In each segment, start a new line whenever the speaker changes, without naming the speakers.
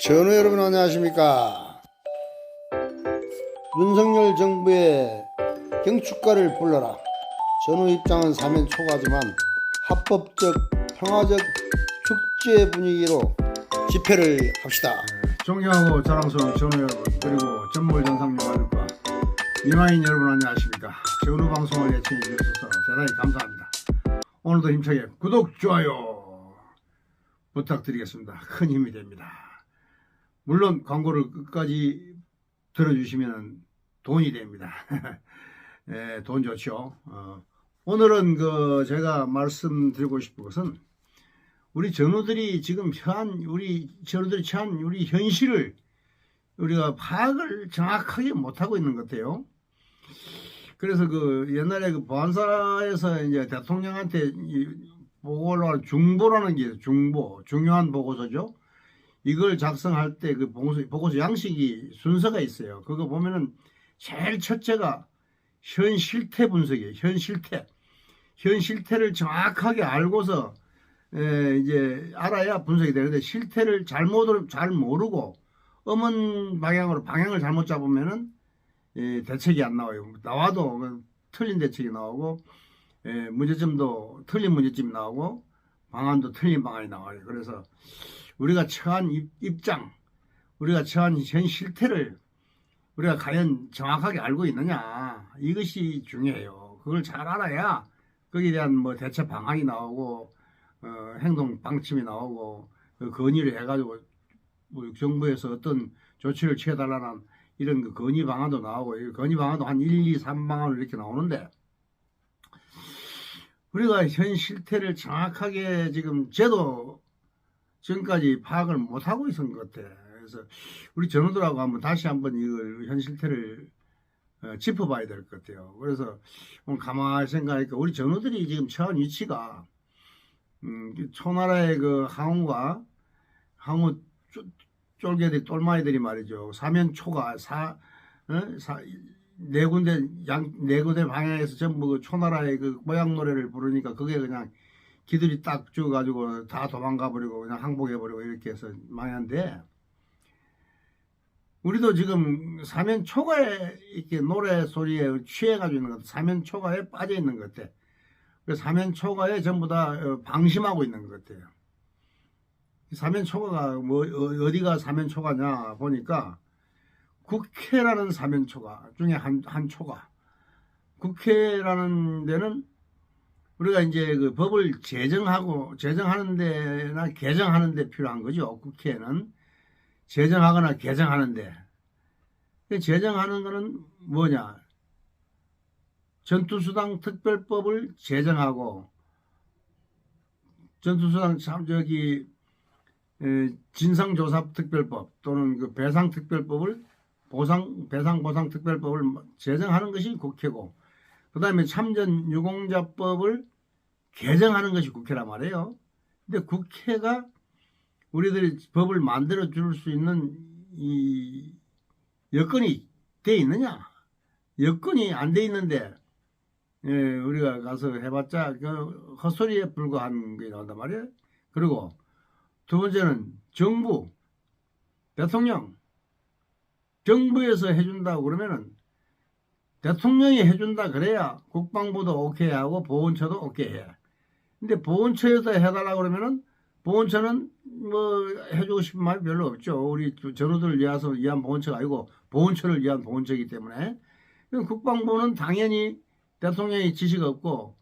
전우 여러분 안녕하십니까? 윤석열 정부의 경축가를 불러라. 전우 입장은 사면 초과지만 합법적 평화적 축제 분위기로 집회를 합시다.
존경하고 자랑스러운 전우 여러분 그리고 전몰 전상영화들과 미망인 여러분 안녕하십니까? 전우 방송을 예청해 주셔서 대단히 감사합니다. 오늘도 힘차게 구독 좋아요 부탁드리겠습니다. 큰 힘이 됩니다 물론 광고를 끝까지 들어주시면 돈이 됩니다 예, 돈 좋죠 어, 오늘은 그 제가 말씀드리고 싶은 것은 우리 전우들이 지금 처한 우리 전우들이 처한 우리 현실을 우리가 파악을 정확하게 못하고 있는 것 같아요. 그래서 그 옛날에 그 보안사에서 이제 대통령한테 이 보고를 할 중보라는 게. 중보 중요한 보고서죠. 이걸 작성할 때 그 보고서, 보고서 양식이 순서가 있어요. 그거 보면은 제일 첫째가 현 실태 분석이에요. 현 실태. 현 실태를 정확하게 알고서 에, 이제 알아야 분석이 되는데 실태를 잘못 잘 모르고 엄한 방향으로 방향을 잘못 잡으면은 에, 대책이 안 나와요. 나와도 그 틀린 대책이 나오고 에, 문제점도 틀린 문제점이 나오고 방안도 틀린 방안이 나와요. 그래서 우리가 처한 입, 입장, 우리가 처한 현 실태를 우리가 과연 정확하게 알고 있느냐 이것이 중요해요. 그걸 잘 알아야 거기에 대한 뭐 대처 방안이 나오고 어, 행동 방침이 나오고 그 건의를 해가지고 뭐 정부에서 어떤 조치를 취해달라는 이런 그 건의 방안도 나오고 이 건의 방안도 한 1, 2, 3방안으로 이렇게 나오는데 우리가 현 실태를 정확하게 지금 제도 지금까지 파악을 못하고 있었던 것 같아. 그래서 우리 전우들하고 한번 다시 한번 이걸 현 실태를 어, 짚어봐야 될 것 같아요. 그래서 오늘 가만히 생각하니까 우리 전우들이 지금 처한 위치가 음, 그 초나라의 그 항우가 항우 쪼- 쫄개들이 똘마이들이 말이죠. 사면 초가 사, 어? 사, 네 군데 양 네 군데 방향에서 전부 그 초나라의 그 모양 노래를 부르니까 그게 그냥 기들이 딱 죽어가지고 다 도망가 버리고 그냥 항복해 버리고 이렇게 해서 망한데 우리도 지금 사면 초가에 이렇게 노래 소리에 취해가지고 있는 것 같아. 사면 초가에 빠져 있는 것 같아. 그 사면 초가에 전부 다 어, 방심하고 있는 것 같아요. 이 사면 초가가 뭐 어, 어디가 사면 초가냐 보니까 국회라는 사면 초가 중에 한, 한 초가. 국회라는 데는 우리가 이제 그 법을 제정하고 제정하는 데나 개정하는 데 필요한 거죠. 국회는 제정하거나 개정하는데 그 제정하는 거는 뭐냐? 전투수당 특별법을 제정하고 전투수당 참 저기 에, 진상조사 특별법 또는 그 배상 특별법을 보상 배상 보상 특별법을 제정하는 것이 국회고 그 다음에 참전 유공자법을 개정하는 것이 국회란 말이에요. 근데 국회가 우리들이 법을 만들어 줄 수 있는 이 여건이 돼 있느냐? 여건이 안 돼 있는데 예, 우리가 가서 해봤자 그 헛소리에 불과한 게 나온단 말이에요. 그리고 두 번째는 정부, 대통령, 정부에서 해준다고 그러면은 대통령이 해준다 그래야 국방부도 오케이 하고 보훈처도 오케이 해. 근데 보훈처에서 해달라고 그러면은 보훈처는 뭐 해주고 싶은 말이 별로 없죠. 우리 전우들을 위해서 위한 보훈처가 아니고 보훈처를 위한 보훈처이기 때문에 국방부는 당연히 대통령의 지시가 없고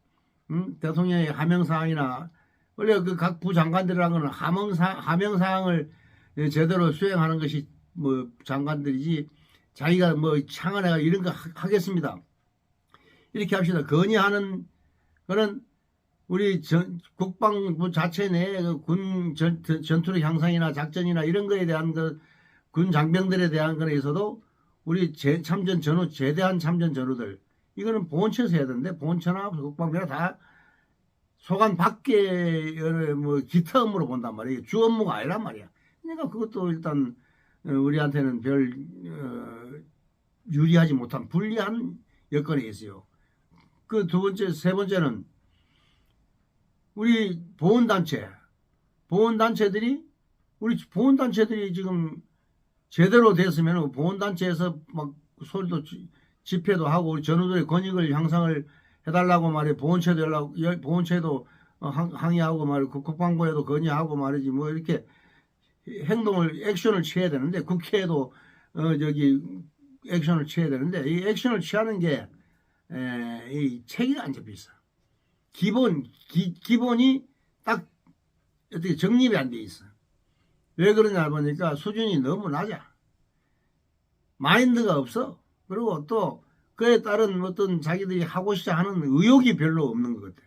음, 대통령의 하명 사항이나 원래 그 각 부장관들이라는 거는 하명 사 하명 사항을 제대로 수행하는 것이 뭐 장관들이지 자기가 뭐 창안해가 이런 거 하- 하겠습니다. 이렇게 합시다. 건의하는 거는 우리 전, 국방부 자체 내에 그군 전, 전투력 향상이나 작전이나 이런 거에 대한 그 군 장병들에 대한 거에 있어도 우리 제, 참전 전후 제대한 참전 전후들 이거는 보훈처에서 해야 되는데 보훈처나 국방부나 다 소관 밖에 뭐 기타 업무로 본단 말이에요. 주 업무가 아니란 말이야. 그러니까 그것도 일단 어, 우리한테는 별 어, 유리하지 못한 불리한 여건이 있어요. 그 두 번째, 세 번째는 우리 보훈단체, 보훈단체들이 우리 보훈단체들이 지금 제대로 됐으면 보훈단체에서 막 소리도 지- 집회도 하고 우리 전우들의 권익을 향상을 해달라고 말해 보훈체도 연락 여- 보훈체도 어, 항- 항의하고 말이고 그 국방부에도 건의하고 말이지 뭐 이렇게 행동을 액션을 취해야 되는데 국회에도 어 저기 액션을 취해야 되는데 이 액션을 취하는 게 에, 이 체계가 안 잡혀 있어. 기본 기, 기본이 딱 어떻게 정립이 안 돼 있어. 왜 그러냐 보니까 수준이 너무 낮아. 마인드가 없어. 그리고 또 그에 따른 어떤 자기들이 하고 싶어 하는 의욕이 별로 없는 것 같아.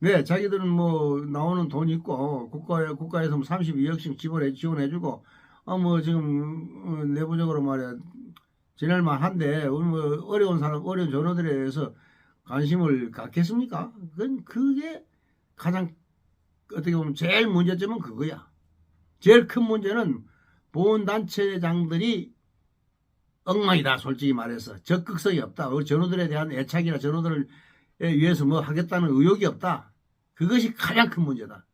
네, 자기들은 뭐 나오는 돈 있고 국가에 국가에서 뭐 32억씩 지원해 지원해주고 어뭐 지금 어, 내부적으로 말이야 지낼만 한데 우리 뭐 어려운 사람 어려운 전원들에 대해서 관심을 갖겠습니까? 그건 그게 가장 어떻게 보면 제일 문제점은 그거야. 제일 큰 문제는 보훈단체장들이 엉망이다 솔직히 말해서 적극성이 없다. 우리 전우들에 대한 애착이나 전우들을 위해서 뭐 하겠다는 의욕이 없다. 그것이 가장 큰 문제다.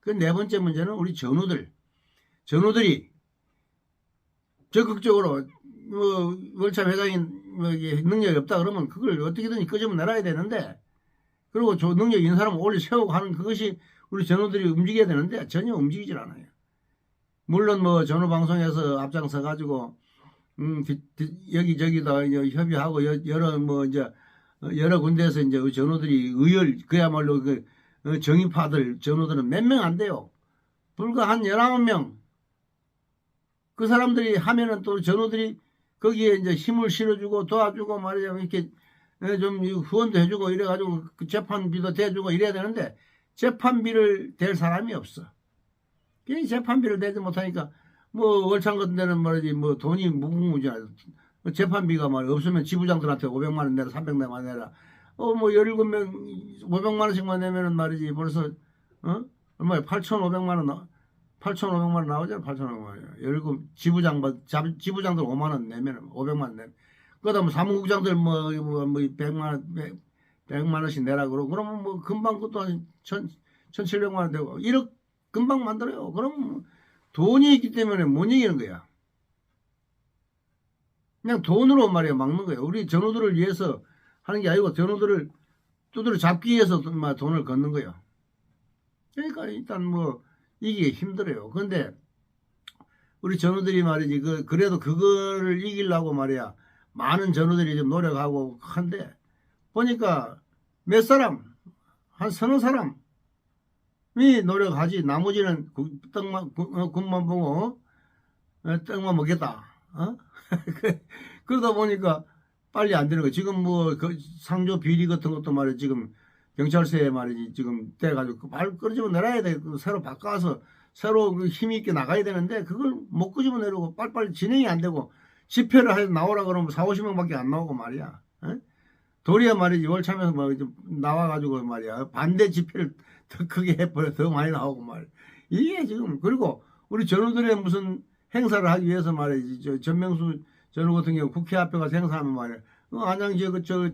그 네 번째 문제는 우리 전우들. 전우들이 적극적으로 뭐 월참 회장이 뭐 능력이 없다 그러면 그걸 어떻게든 끄집어 내놔야 되는데 그리고 저 능력 있는 사람 올려 세우고 하는 그것이 우리 전우들이 움직여야 되는데 전혀 움직이질 않아요. 물론 뭐 전우 방송에서 앞장서 가지고 음 여기저기다 협의하고 여, 여러 뭐 이제 어, 여러 군데에서 이제 전우들이 의열 그야말로 그 어, 정의파들 전우들은 몇 명 안 돼요. 불과 한 19명. 그 사람들이 하면은 또 전우들이 거기에 이제 힘을 실어주고 도와주고 말이야 이렇게 어, 좀 후원도 해주고 이래가지고 그 재판비도 대주고 이래야 되는데 재판비를 댈 사람이 없어. 괜히 재판비를 대지 못하니까 뭐 월창 같은 데는 말이지 뭐 돈이 무궁무진하죠. 재판비가 말 없으면 지부장들한테 500만 원 내라 300만 원 내라. 어뭐 17명 500만 원씩만 내면은 말이지 벌써 어? 얼마야 8,500만 원 나. 8,500만 원 나오잖아. 8,500만 원. 열고 지부장 뭐 잡- 지부장들 5만 원 내면은 500만 원 내. 그다음 뭐 사무국장들 뭐, 뭐, 뭐 100만 원 100, 100만 원씩 내라 그러고 그러면 뭐 금방 그것도 한 1,000 1,700만 원 되고 1억 금방 만들어요. 그럼 돈이 있기 때문에 못 이기는 거야. 그냥 돈으로 말이야 막는 거예요. 우리 전우들을 위해서 하는 게 아니고 전우들을 두드려 잡기 위해서 막 돈을 걷는 거야. 그러니까 일단 뭐 이기기 힘들어요. 근데 우리 전우들이 말이지 그 그래도 그거를 이기려고 말이야 많은 전우들이 좀 노력하고 한데 보니까 몇 사람 한 서너 사람이 노력하지 나머지는 구- 떡만 구- 어, 군만 보고 어, 떡만 먹겠다. 어? 그- 그러다 보니까 빨리 안 되는 거. 지금 뭐 그 상조 비리 같은 것도 말이야 지금 경찰서에 말이지 지금 돼가지고 발 끌어집어 내려야 돼. 그 새로 바꿔서 새로 그 힘이 있게 나가야 되는데 그걸 못 끄집어 내려고 빨리빨리 진행이 안 되고 집회를 해서 나오라 그러면 4, 50명밖에 안 나오고 말이야. 어? 도리야 말이지 월참에서 막 나와가지고 말이야 반대 집회를 더 크게 해버려 더 많이 나오고 말 이게 지금 그리고 우리 전우들의 무슨 행사를 하기 위해서 말이지 저 전명수 전우 같은 경우 국회 앞에 가서 행사하면 말이야 어, 안양 지역 그저 어,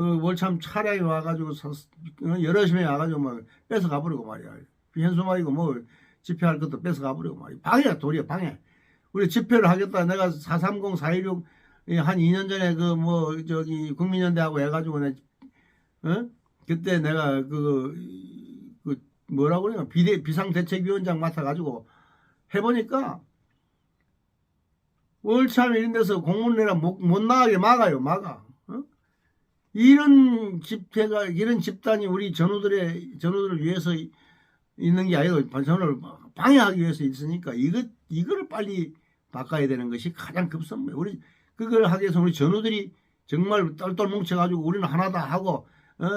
월참 차량이 와가지고 서- 어, 여러 명이 와가지고 막 뺏어 가버리고 말이야. 현수막이고 뭐 집회할 것도 뺏어 가버리고 말이야. 방해야 도리야 방해. 우리 집회를 하겠다. 내가 430 416 예, 한 2년 전에 그 뭐 저기 국민연대하고 해가지고 내 어? 그때 내가 그, 그 뭐라고 그래요? 비대 비상대책위원장 맡아가지고 해보니까 월참 이런 데서 공문 내라 못, 못 나가게 막아요 막아. 어? 이런 집회가 이런 집단이 우리 전우들의 전우들을 위해서 이- 있는 게 아니고 전우를 방해하기 위해서 있으니까 이거 이거를 빨리 바꿔야 되는 것이 가장 급선무예요 우리 그걸 하기 위해서 우리 전우들이 정말 똘똘 뭉쳐가지고 우리는 하나다 하고 어?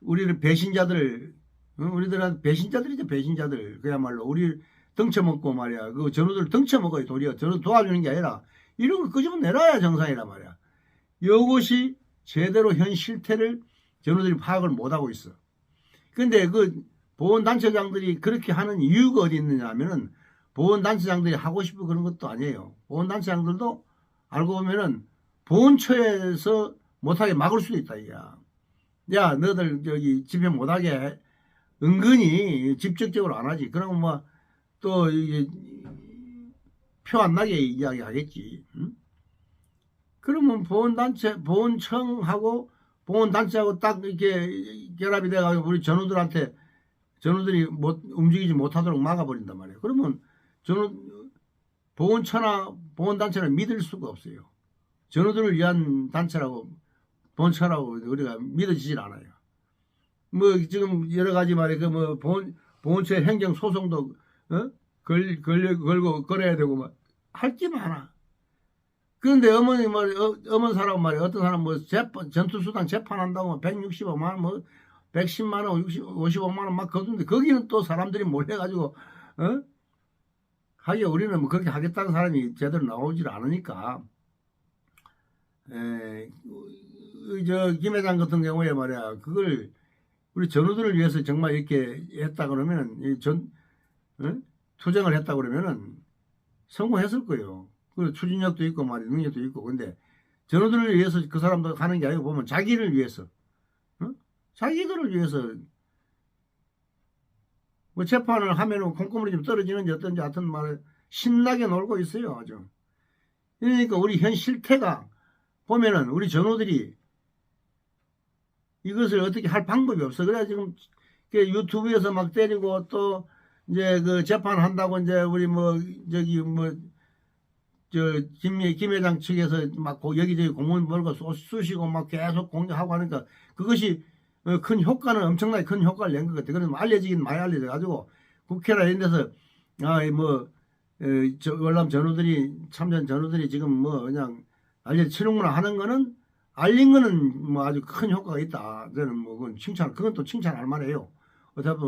우리를 배신자들 어? 우리들은 배신자들이죠 배신자들 그야말로 우리 등쳐먹고 말이야 그 전우들 등쳐먹어요 도리어 전우 도와주는 게 아니라 이런 거 끄집어 내놔야 정상이란 말이야 이것이 제대로 현 실태를 전우들이 파악을 못하고 있어 근데 그 보훈단체장들이 그렇게 하는 이유가 어디 있느냐 하면은 보훈단체장들이 하고 싶고 그런 것도 아니에요 보훈단체장들도 알고 보면은 보훈처에서 못하게 막을 수도 있다 이야. 야 너들 저기 집회 못하게 은근히 직접적으로 안 하지. 그러면 뭐 또 이게 표 안 나게 이야기하겠지. 응? 그러면 보훈단체, 보훈청하고 보훈단체하고 딱 이렇게 결합이 돼가지고 우리 전우들한테 전우들이 못 움직이지 못하도록 막아버린단 말이에요. 그러면 전우 보훈처나 보훈단체는 믿을 수가 없어요. 전우들을 위한 단체라고 보훈처라고 우리가 믿어지질 않아요. 뭐 지금 여러 가지 말이야 그뭐 보훈 보훈처 행정 소송도 어? 걸 걸려 걸고 걸어야 되고 막할 게 많아. 그런데 어머니 말이 어, 어머니 사람 말이 어떤 사람 뭐 재판 전투수단 재판한다고 165만 원, 뭐 110만 원, 60, 55만 원 막 거두는데 거기는 또 사람들이 몰래 가지고 어? 하기 우리는 뭐 그렇게 하겠다는 사람이 제대로 나오질 않으니까 에, 저김 회장 같은 경우에 말이야 그걸 우리 전우들을 위해서 정말 이렇게 했다 그러면은 이전 어? 투쟁을 했다 그러면은 성공했을 거예요. 그 추진력도 있고 말이 능력도 있고. 근데 전우들을 위해서 그 사람도 하는 게 아니고 보면 자기를 위해서 어? 자기들을 위해서 뭐 재판을 하면은 콩고물이 좀 떨어지는지 어떤지 하여튼 말 신나게 놀고 있어요 아주. 그러니까 우리 현 실태가 보면은 우리 전우들이 이것을 어떻게 할 방법이 없어. 그래 지금 그 유튜브에서 막 때리고 또 이제 그 재판 한다고 이제 우리 뭐 저기 뭐 저김 김 회장 측에서 막 고- 여기저기 몰고 쏘- 쑤시고 막 계속 공격하고 하니까 그것이 어, 큰 효과는 엄청나게 큰 효과를 낸 것 같아. 그래서 뭐 알려지긴 많이 알려져 가지고 국회나 이런 데서 아뭐 월남 전우들이 참전 전우들이 지금 뭐 그냥 알려 치는구나 하는 거는 알린 거는 뭐 아주 큰 효과가 있다. 저는 뭐 그건 칭찬 그건 또 칭찬할 만해요. 어차피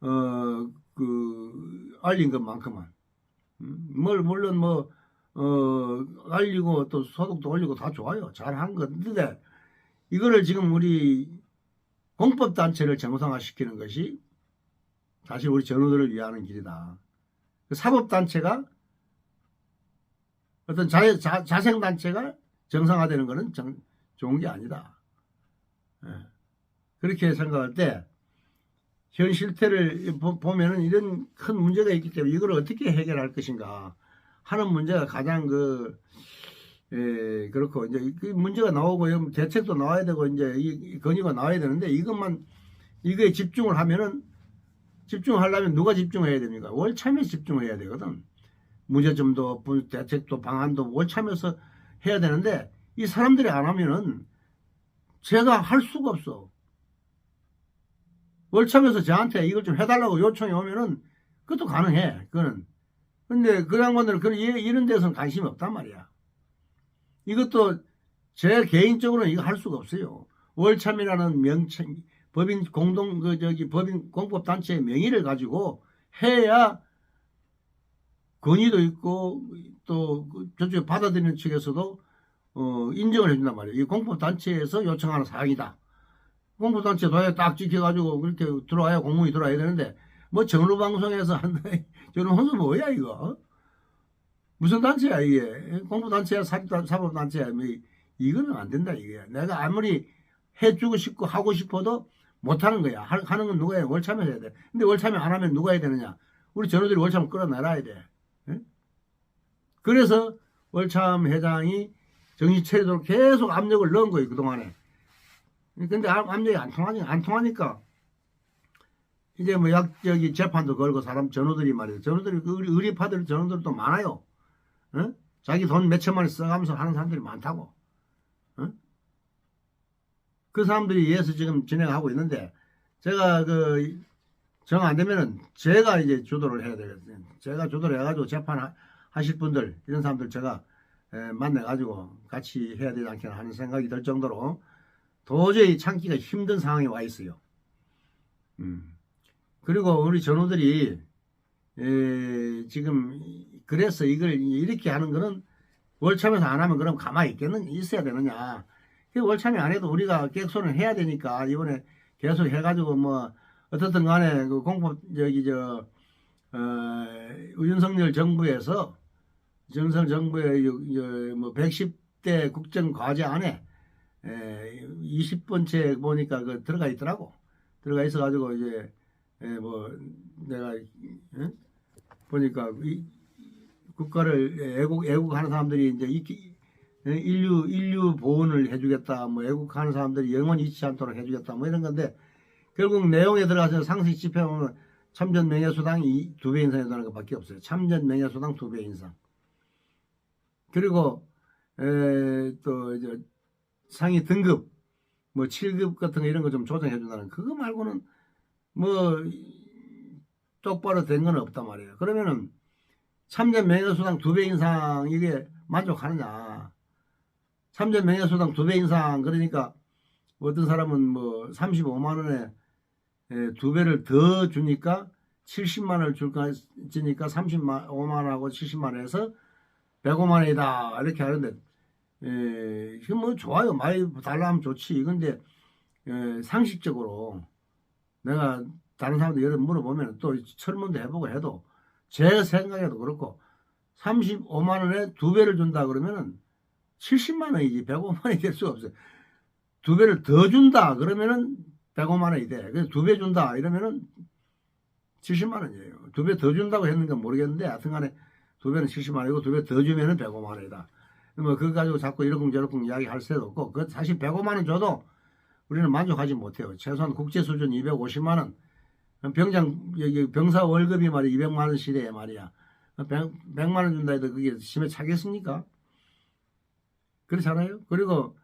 어그 알린 것만큼은 음, 뭘 물론 뭐 어, 알리고 또 소득도 올리고 다 좋아요. 잘한 건데 이거를 지금 우리 공법단체를 정상화시키는 것이 사실 우리 전우들을 위하는 길이다. 그 사법단체가 어떤 자, 자, 자생단체가 정상화되는 것은 정, 좋은 게 아니다. 예. 그렇게 생각할 때 현 실태를 보- 보면은 이런 큰 문제가 있기 때문에 이걸 어떻게 해결할 것인가 하는 문제가 가장 그, 에, 그렇고, 이제 그 문제가 나오고, 대책도 나와야 되고, 이제 이, 이 건의가 나와야 되는데, 이것만, 이거에 집중을 하면은, 집중하려면 누가 집중해야 됩니까? 월참에 집중해야 되거든. 문제점도, 부- 대책도, 방안도 월참에서 해야 되는데, 이 사람들이 안 하면은, 제가 할 수가 없어. 월참에서 저한테 이걸 좀 해달라고 요청이 오면은, 그것도 가능해. 그거는. 근데 그 양반들은 그런 이- 이런 데서는 관심이 없단 말이야. 이것도 제 개인적으로는 이거 할 수가 없어요. 월참이라는 명칭, 법인 공동 그 저기 법인 공법 단체의 명의를 가지고 해야 권위도 있고 또그 저쪽에 받아들이는 측에서도 어 인정을 해준단 말이에요. 이 공법 단체에서 요청하는 사항이다. 공법 단체 도에 딱 지켜가지고 그렇게 들어와야 공문이 들어와야 되는데 뭐 정루 방송에서 한다. 저는 혼자 뭐야 이거? 어? 무슨 단체야 이게? 공부단체야 사법- 사법단체야 뭐 이- 이거는 안 된다 이게. 내가 아무리 해주고 싶고 하고 싶어도 못하는 거야. 하- 하는 건 누가 해? 월참에 해야 돼. 근데 월참에 안 하면 누가 해야 되느냐? 우리 전우들이 월참 끌어내놔야 돼. 응? 그래서 월참 회장이 정신 차리도록 계속 압력을 넣은 거예요 그동안에. 근데 압- 압력이 안 통하니 안 통하니까 이제 뭐 약 저기 재판도 걸고 사람 전우들이 말이야. 전우들이 그 의리- 의리파들 전우들도 많아요. 어? 자기 돈 몇 천만 원 써가면서 하는 사람들이 많다고. 어? 그 사람들이 위해서 지금 진행하고 있는데 제가 그 정 안 되면은 제가 이제 주도를 해야 되거든요. 제가 주도를 해가지고 재판 하실 분들 이런 사람들 제가 에, 만나가지고 같이 해야 되지 않겠나 하는 생각이 들 정도로 도저히 참기가 힘든 상황에 와 있어요. 음. 그리고 우리 전우들이 에, 지금 그래서 이걸 이렇게 하는 거는 월참에서 안 하면 그럼 가만히 있겠는 있어야 되느냐? 그 월참에 안 해도 우리가 객손을 해야 되니까 이번에 계속 해가지고 뭐 어떻든 간에 그 공법 저기 저 어, 윤석열 정부에서 윤석열 정부의 뭐 110대 국정 과제 안에 에, 20번째 보니까 그 들어가 있더라고. 들어가 있어가지고 이제 예, 뭐 내가 예? 보니까 이 국가를 애국 애국하는 사람들이 이제 이- 예, 인류 인류 보훈을 해주겠다, 뭐 애국하는 사람들이 영원히 잊지 않도록 해주겠다, 뭐 이런 건데 결국 내용에 들어가서 상식 집회 보면 참전 명예수당이 두 배 인상이라는 것밖에 없어요. 참전 명예수당 두 배 인상. 그리고 에, 또 이제 상위 등급 뭐 7급 같은 거 이런 거 좀 조정해 준다는 그거 말고는 뭐 똑바로 된 건 없단 말이에요. 그러면은 참전 명예수당 두 배 인상 이게 만족하느냐? 참전 명예수당 두 배 인상 그러니까 어떤 사람은 뭐 35만 원에 에, 두 배를 더 주니까 70만 원을 줄까 주니까 30만 5만 원하고 70만 원에서 105만 원이다 이렇게 하는데 에, 이게 뭐 좋아요 많이 달라면 좋지 근데 에, 상식적으로 내가 다른 사람들 여러 물어보면 또 설문도 해보고 해도 제 생각에도 그렇고 35만 원에 두 배를 준다 그러면은 70만 원이지 105만 원이 될 수가 없어요. 두 배를 더 준다 그러면은 105만 원이 돼. 그래서 두 배 준다 이러면은 70만 원이에요. 두 배 더 준다고 했는가 모르겠는데 하여튼간에 두 배는 70만 원이고 두 배 더 주면은 105만 원이다. 뭐 그거 가지고 자꾸 이러쿵 저러쿵 이야기할 새도 없고 그 사실 105만 원 줘도 우리는 만족하지 못해요. 최소한 국제 수준 250만 원. 병장 병사 월급이 말이야 200만 원 시대에 말이야. 100, 100만 원 준다 해도 그게 심해 차겠습니까? 그렇잖아요. 그리고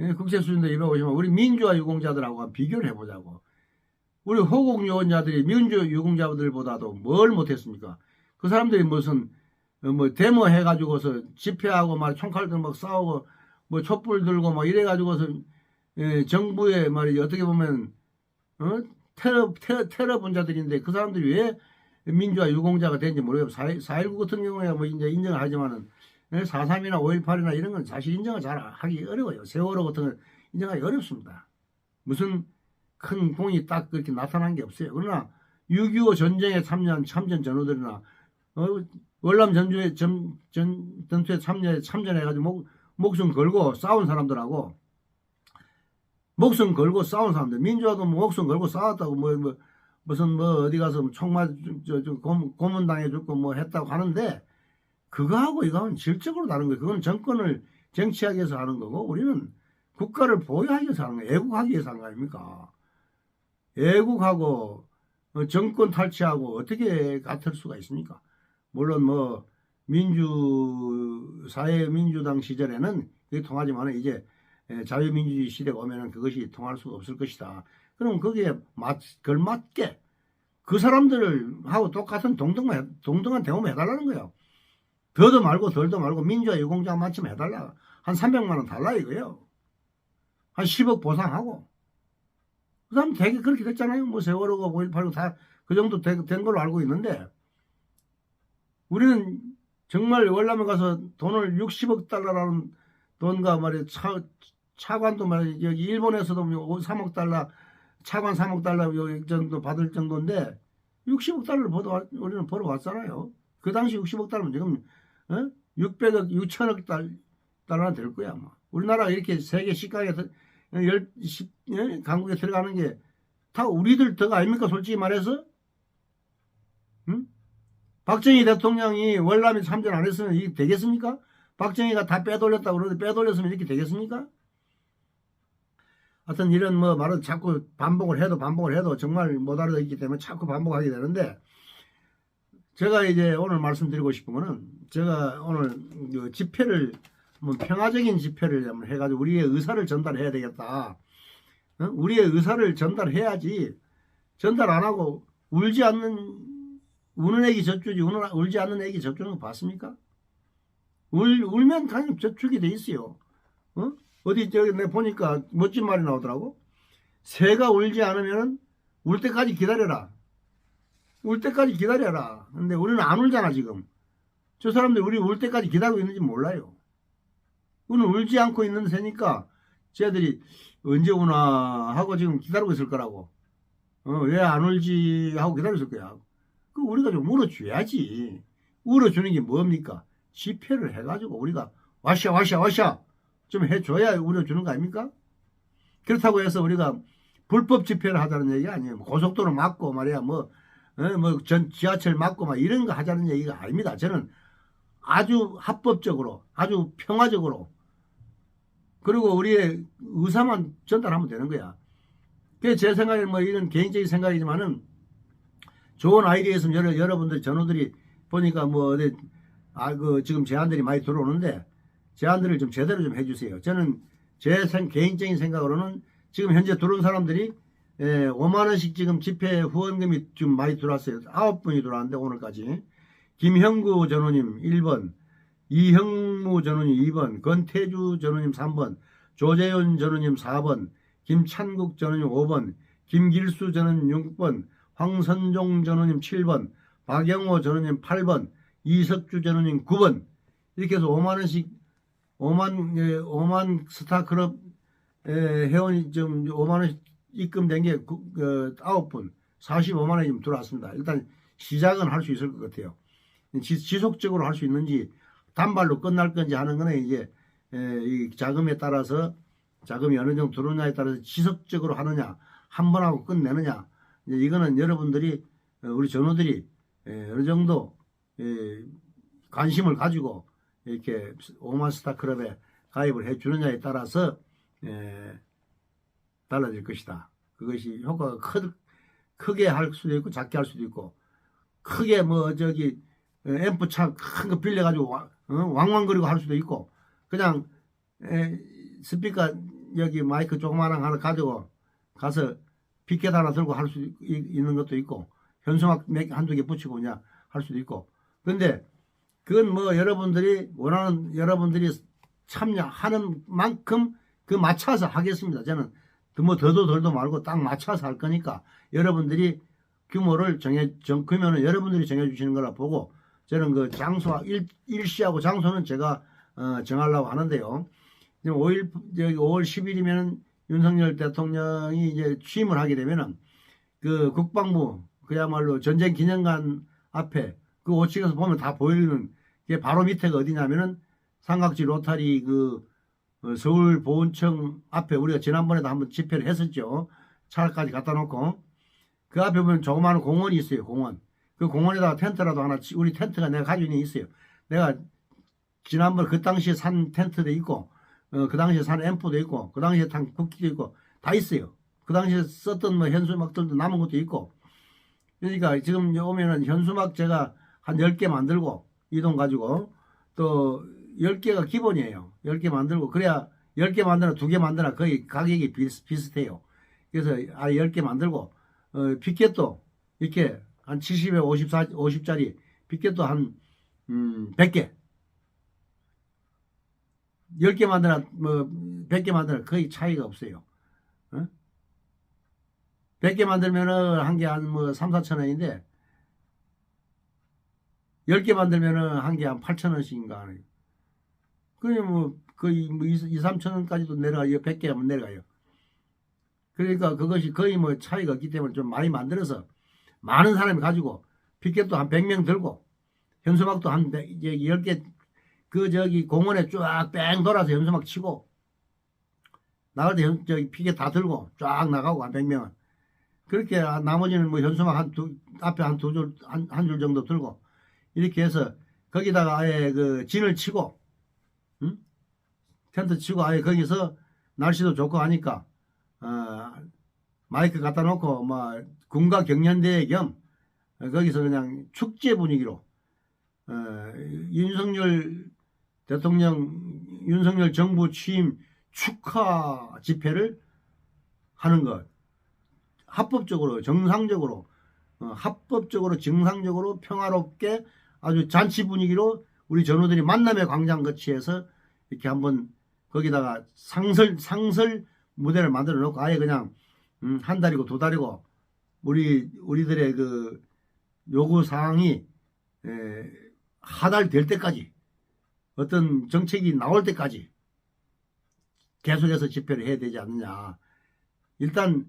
예, 국제 수준도 250만 우리 민주화 유공자들하고 비교를 해보자고. 우리 호국 요원자들이 민주 유공자들보다도 뭘 못했습니까? 그 사람들이 무슨 어, 뭐 데모 해가지고서 집회하고 막 총칼 들고 막 싸우고 뭐 촛불 들고 막 이래가지고서 예, 정부에 말이지 어떻게 보면 어? 테러, 테러 테러 분자들인데 그 사람들이 왜 민주화 유공자가 된지 모르겠어요. 4.19 같은 경우에 뭐 이제 인정을 하지만은 4.3이나 5.18이나 이런 건 사실 인정을 잘 하기 어려워요. 세월호 같은 건 인정하기 어렵습니다. 무슨 큰 공이 딱 그렇게 나타난 게 없어요. 그러나 6.25 전쟁에 참여한 참전 전우들이나 어, 월남 전주에 전, 전, 전투에 참여, 참전해가지고 목, 목숨 걸고 싸운 사람들하고 목숨 걸고 싸운 사람들 민주화도 뭐 목숨 걸고 싸웠다고 뭐, 뭐 무슨 뭐 어디 가서 총맞 저, 저 고문, 고문 당해 죽고 뭐 했다고 하는데 그거하고 이거는 질적으로 다른 거예요. 그건 정권을 정치하기 위해서 하는 거고 우리는 국가를 보호하기 위해서 하는 거예요. 애국하기 위해서 하는 거 아닙니까? 애국하고 어, 정권 탈취하고 어떻게 같을 수가 있습니까? 물론 뭐 민주 사회 민주당 시절에는 그게 통하지만 이제 에, 자유민주주의 시대가 오면은 그것이 통할 수가 없을 것이다. 그럼 거기에 맞, 걸맞게 그 사람들을 하고 똑같은 동등한, 동등한 대우만 해달라는 거예요. 더도 말고 덜도 말고 민주화 유공자 만큼 해달라. 한 300만 원 달라 이거예요. 한 10억 보상하고. 그 다음 되게 그렇게 됐잖아요. 뭐 세월호가 5.18고 다 그 정도 된, 된 걸로 알고 있는데 우리는 정말 월남에 가서 돈을 60억 달러라는 돈과 말이야 차, 차관도 말이야 여기 일본에서도 3억 달러 차관 3억 달러 요 정도 받을 정도인데 60억 달러를 벌어 우리는 벌어 왔잖아요. 그 당시 60억 달러면 지금 어? 600억 6천억 달, 달러나 될 거야 아마. 우리나라가 이렇게 세계 시가에 열, 십, 예? 강국에 들어가는 게 다 우리들 덕 아닙니까 솔직히 말해서 응? 박정희 대통령이 월남에 참전 안 했으면 이게 되겠습니까? 박정희가 다 빼돌렸다고 그러는데 빼돌렸으면 이렇게 되겠습니까? 하여튼 이런 뭐 말은 자꾸 반복을 해도 반복을 해도 정말 못 알아듣기 때문에 자꾸 반복하게 되는데 제가 이제 오늘 말씀드리고 싶은 거는 제가 오늘 그 집회를 뭐 평화적인 집회를 해가지고 우리의 의사를 전달해야 되겠다. 어? 우리의 의사를 전달해야지 전달 안 하고 울지 않는 우는 애기 젖주지 우는, 울지 않는 애기 젖주는 거 봤습니까? 울, 울면 당연히 젖주게 돼 있어요. 어? 어디 저기 내 보니까 멋진 말이 나오더라고. 새가 울지 않으면 울 때까지 기다려라. 울 때까지 기다려라. 근데 우리는 안 울잖아 지금. 저 사람들 우리 울 때까지 기다리고 있는지 몰라요. 우리는 울지 않고 있는 새니까 쟤들이 언제 오나 하고 지금 기다리고 있을 거라고. 어, 왜 안 울지 하고 기다리고 있을 거야. 그 우리가 좀 울어줘야지. 울어주는 게 뭡니까? 집회를 해가지고 우리가 와샤 와샤 와샤 좀 해줘야 울어주는 거 아닙니까? 그렇다고 해서 우리가 불법 집회를 하자는 얘기 아니에요. 뭐 고속도로 막고 말이야 뭐, 어, 뭐전 지하철 막고 막 이런 거 하자는 얘기가 아닙니다. 저는 아주 합법적으로 아주 평화적으로 그리고 우리의 의사만 전달하면 되는 거야. 그게 제 생각에 뭐 이건 개인적인 생각이지만은 좋은 아이디어였으면 여러, 여러분들 전우들이 보니까 뭐 어디 아 그 지금 제안들이 많이 들어오는데 제안들을 좀 제대로 좀 해주세요. 저는 제 생, 개인적인 생각으로는 지금 현재 들어온 사람들이 예, 5만 원씩 지금 집회 후원금이 좀 많이 들어왔어요. 아홉 분이 들어왔는데 오늘까지 김형구 전우님 1번, 이형무 전우님 2번, 권태주 전우님 3번, 조재윤 전우님 4번, 김찬국 전우님 5번, 김길수 전우님 6번, 황선종 전우님 7번, 박영호 전우님 8번, 이석주 전우님 9번 이렇게 해서 5만 원씩 5만 예, 5만 스타클럽 에, 회원이 좀 5만 원 입금된 게 구- 그, 9분 45만 원이 좀 들어왔습니다. 일단 시작은 할 수 있을 것 같아요. 지, 지속적으로 할 수 있는지 단발로 끝날 건지 하는 거는 이제 에, 이 자금에 따라서 자금이 어느 정도 들어오냐에 따라서 지속적으로 하느냐 한 번 하고 끝내느냐 이제 이거는 여러분들이 어, 우리 전우들이 에, 어느 정도 에, 관심을 가지고 이렇게 오만 스타 클럽에 가입을 해 주느냐에 따라서 에, 달라질 것이다. 그것이 효과가 크, 크게 할 수도 있고 작게 할 수도 있고 크게 뭐 저기 어, 앰프 차 큰 거 빌려가지고 와- 어? 왕왕거리고 할 수도 있고 그냥 에, 스피커 여기 마이크 조그마한 거 하나 가지고 가서 피켓 하나 들고 할 수 있는 것도 있고 현수막 몇, 한두 개 붙이고 그냥 할 수도 있고 근데 그건 뭐 여러분들이 원하는 여러분들이 참여하는 만큼 그 맞춰서 하겠습니다. 저는 뭐 더도 덜도 말고 딱 맞춰서 할 거니까 여러분들이 규모를 정해 정 규모는 여러분들이 정해 주시는 거라 보고 저는 그 장소와 일, 일시하고 장소는 제가 어, 정하려고 하는데요. 지금 5일 여기 5월 10일이면 윤석열 대통령이 이제 취임을 하게 되면은 그 국방부 그야말로 전쟁 기념관 앞에 그 5층에서 보면 다 보이는 게 바로 밑에가 어디냐면은 삼각지 로타리 그 어, 서울 보훈청 앞에 우리가 지난번에도 한번 집회를 했었죠. 차까지 갖다 놓고 그 앞에 보면 조그마한 공원이 있어요. 공원. 그 공원에다가 텐트라도 하나 치- 우리 텐트가 내가 가지고 있는 게 있어요. 내가 지난번 그 당시에 산 텐트도 있고 어, 그 당시에 산 앰프도 있고 그 당시에 탄 국기도 있고 다 있어요. 그 당시에 썼던 뭐 현수막들도 남은 것도 있고 그러니까 지금 오면은 현수막 제가 한 10개 만들고 이 돈 가지고 또 10개가 기본이에요. 10개 만들고 그래야 10개 만드나 2개 만드나 거의 가격이 비슷, 비슷 해요. 그래서 아예 10개 만들고 어, 피켓도 이렇게 한 70에 54, 50짜리 피켓도 한 음, 100개 10개 만드나 뭐 100개 만드나 거의 차이가 없어요. 어? 100개 만들면은 한 개 한 뭐 3, 4천 원인데 10개 만들면은 한 개 한 8천 원씩인가 하네요. 그게 뭐 거의 뭐 2, 2 3천 원까지도 내려가요. 100개 하면 내려가요. 그러니까 그것이 거의 뭐 차이가 없기 때문에 좀 많이 만들어서 많은 사람이 가지고 피켓도 한 100명 들고 현수막도 한 100, 이제 10개 그 저기 공원에 쫙 뺑 돌아서 현수막 치고 나갈 때 현, 저기 피켓 다 들고 쫙 나가고 한 100명은 그렇게 나머지는 뭐 현수막 한 두, 앞에 한 두 줄, 한, 한줄 정도 들고 이렇게 해서 거기다가 아예 그 진을 치고 응? 텐트 치고 아예 거기서 날씨도 좋고 하니까 어, 마이크 갖다 놓고 뭐 군가 경연대회 겸 어, 거기서 그냥 축제 분위기로 어, 윤석열 대통령 윤석열 정부 취임 축하 집회를 하는 것 합법적으로 정상적으로 어, 합법적으로 정상적으로 평화롭게 아주 잔치 분위기로 우리 전우들이 만남의 광장 거치해서 이렇게 한번 거기다가 상설 상설 무대를 만들어 놓고 아예 그냥 음, 한 달이고 두 달이고 우리 우리들의 그 요구 사항이 에, 하달 될 때까지 어떤 정책이 나올 때까지 계속해서 집회를 해야 되지 않느냐. 일단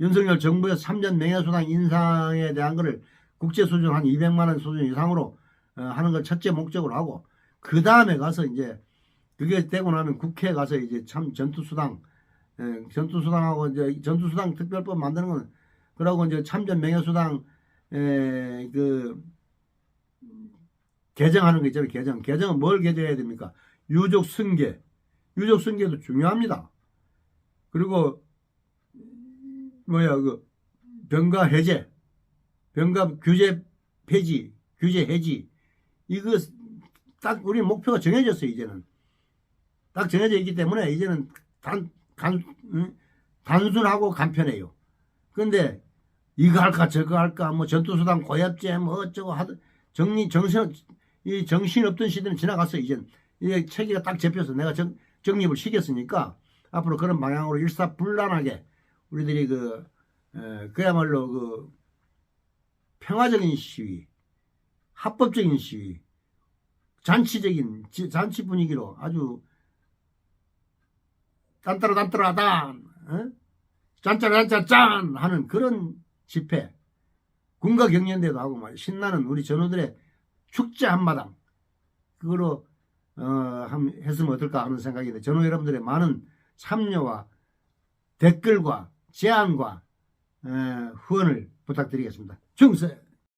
윤석열 정부에서 3년 명예수당 인상에 대한 것을 국제 수준 한 200만 원 수준 이상으로 어, 하는 걸 첫째 목적으로 하고 그 다음에 가서 이제 그게 되고 나면 국회에 가서 이제 참 전투수당 예, 전투수당하고 이제 전투수당 특별법 만드는 건 그러고 이제 참전 명예수당 에, 그 개정하는 거 있잖아요. 개정. 개정은 뭘 개정해야 됩니까? 유족 승계. 유족 승계도 중요합니다. 그리고 뭐야 그 병가 해제, 병가 규제 폐지, 규제 해지 이거 딱 우리 목표가 정해졌어요 이제는 딱 정해져 있기 때문에 이제는 단, 간, 응? 단순하고 간편해요. 그런데 이거 할까 저거 할까 뭐 전투수당 고압제 뭐 어쩌고 하든 정리 정신 이 정신 없던 시대는 지나갔어요 이젠 이제 체계가 딱 잡혀서 내가 정, 정립을 시켰으니까 앞으로 그런 방향으로 일사불란하게 우리들이 그 에, 그야말로 그 평화적인 시위 합법적인 시위 잔치적인 지- 잔치 분위기로 아주 딴따라 딴 어? 짠짜라 짠짜 짠 하는 그런 집회 군가 경연대도 하고 말 신나는 우리 전우들의 축제 한마당 그거로 어, 함- 했으면 어떨까 하는 생각인데 전우 여러분들의 많은 참여와 댓글과 제안과 에, 후원을 부탁드리겠습니다. 충성!